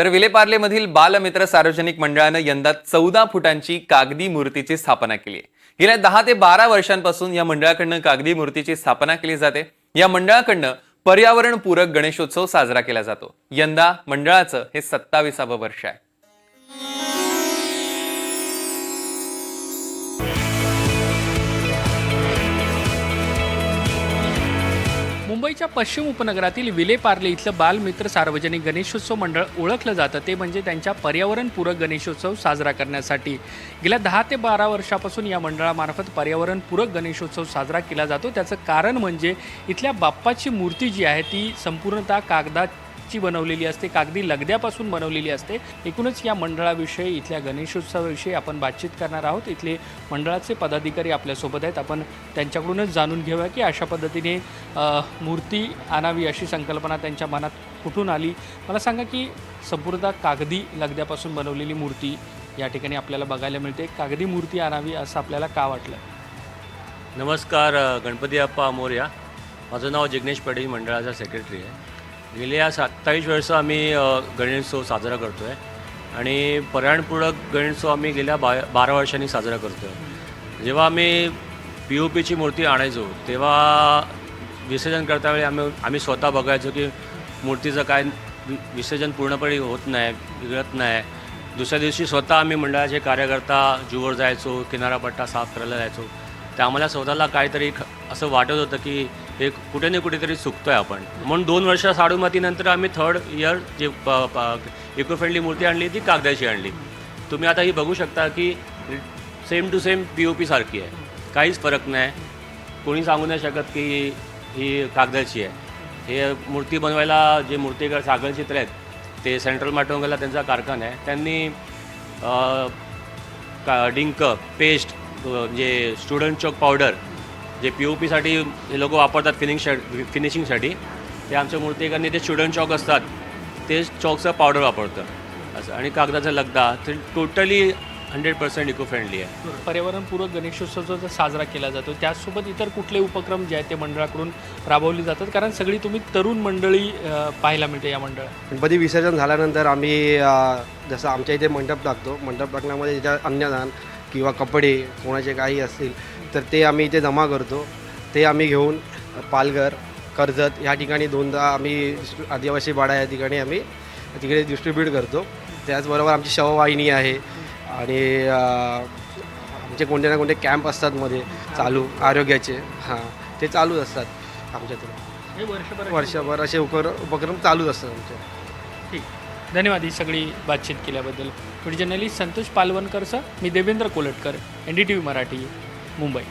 तर विलेपार्लेमधील बालमित्र सार्वजनिक मंडळानं यंदा चौदा फुटांची कागदी मूर्तीची स्थापना केली आहे. गेल्या दहा ते बारा वर्षांपासून या मंडळाकडनं कागदी मूर्तीची स्थापना केली जाते. या मंडळाकडनं पर्यावरणपूरक गणेशोत्सव साजरा केला जातो. यंदा मंडळाचं हे सत्तावीसावं वर्ष आहे. मुंबईच्या पश्चिम उपनगरातील विलेपार्ले इथलं बालमित्र सार्वजनिक गणेशोत्सव मंडळ ओळखलं जातं. ते म्हणजे त्यांच्या पर्यावरणपूरक गणेशोत्सव साजरा करण्यासाठी. गेल्या दहा ते बारा वर्षापासून या मंडळामार्फत पर्यावरणपूरक गणेशोत्सव साजरा केला जातो. त्याचं कारण म्हणजे इथल्या बाप्पाची मूर्ती जी आहे ती संपूर्णतः कागदात ची बनवलेली असते कागदी लगद्यापासून बनवलेली असते. एकूणच या मंडळाविषयी इथल्या गणेशोत्सवाविषयी आपण बातचीत करणार आहोत. इथले मंडळाचे पदाधिकारी आपल्यासोबत आहेत. आपण त्यांच्याकडूनच जाणून घेऊया की अशा पद्धतीने मूर्ती आणावी अशी संकल्पना त्यांच्या मनात कुठून आली? मला सांगा की संपूर्णतः कागदी लगद्यापासून बनवलेली मूर्ती या ठिकाणी आपल्याला बघायला मिळते. कागदी मूर्ती आणावी असं आपल्याला का वाटलं? नमस्कार गणपती अप्पा मोर्या माझं नाव जिग्नेश पडेल मंडळाचा सेक्रेटरी आहे. गेल्या सत्तावीस वर्ष आम्ही गणेशोत्सव साजरा करतो आहे आणि पर्यावरणपूरक गणेशोत्सव आम्ही गेल्या बा बारा वर्षांनी साजरा करतो आहे जेव्हा आम्ही पी ओ पीची मूर्ती आणायचो तेव्हा विसर्जन करतावेळी आम्ही आम्ही स्वतः बघायचो की मूर्तीचं काय विसर्जन पूर्णपणे होत नाही बिघडत नाही. दुसऱ्या दिवशी स्वतः आम्ही मंडळाचे कार्यकर्ता जुवर जायचो किनारापट्टा साफ करायला जायचो. ते आम्हाला स्वतःला काहीतरी ख- असं वाटत होतं की हे कुठे ना कुठेतरी चुकतोय आपण. म्हणून दोन वर्ष साडूमातीनंतर आम्ही थर्ड इयर जे इको फ्रेंडली मूर्ती आणली ती कागदाची आणली. तुम्ही आता ही बघू शकता की same to same P O P सारखी आहे. काहीच फरक नाही. कोणी सांगू नाही शकत की ही कागदाची आहे. हे मूर्ती बनवायला जे मूर्तिकार सागर चित्र आहेत ते सेंट्रल माटोंगला त्यांचा कारखाना आहे. त्यांनी का डिंक पेस्ट जे स्टुडंट चॉक पावडर जे पी ओ पीसाठी हे लोक वापरतात फिनिंग शा फिनिशिंगसाठी ते आमच्या मूर्तिकांनी ते स्टुडंट चॉक असतात. ते चॉकचं पावडर वापरतं. असं. आणि कागदाचा लगदा. ते totally hundred percent eco friendly आहे. पर्यावरणपूरक गणेशोत्सव जो साजरा केला जातो त्याचसोबत इतर कुठले उपक्रम जे आहेत ते मंडळाकडून राबवले जातात? कारण सगळी तुम्ही तरुण मंडळी पाहायला मिळते या मंडळात गणपती विसर्जन झाल्यानंतर आम्ही जसं आमच्या इथे मंडप टाकतो. मंडप टाकण्यामध्ये ज्याच्यात अन्नदान किंवा कपडे कोणाचे काही असतील तर ते आम्ही इथे जमा करतो. ते आम्ही घेऊन पालघर कर्जत ह्या ठिकाणी दोनदा आम्ही आदिवासी पाडा या ठिकाणी आम्ही तिकडे डिस्ट्रीब्यूट करतो. त्याचबरोबर आमची शववाहिनी आहे आणि आमचे कोणते ना कोणते कॅम्प असतात मध्ये चालू आरोग्याचे. हां ते चालूच असतात आमच्याकडे वर्षभर वर्षभर असे उकर उपक्रम चालूच असतात आमचे. ठीक. धन्यवाद ही सगळी बातचीत केल्याबद्दल. व्हिडिओ जर्नलिस्ट संतोष पालवणकरसह मी Devendra Kolatkar N D T V Marathi. Mumbai.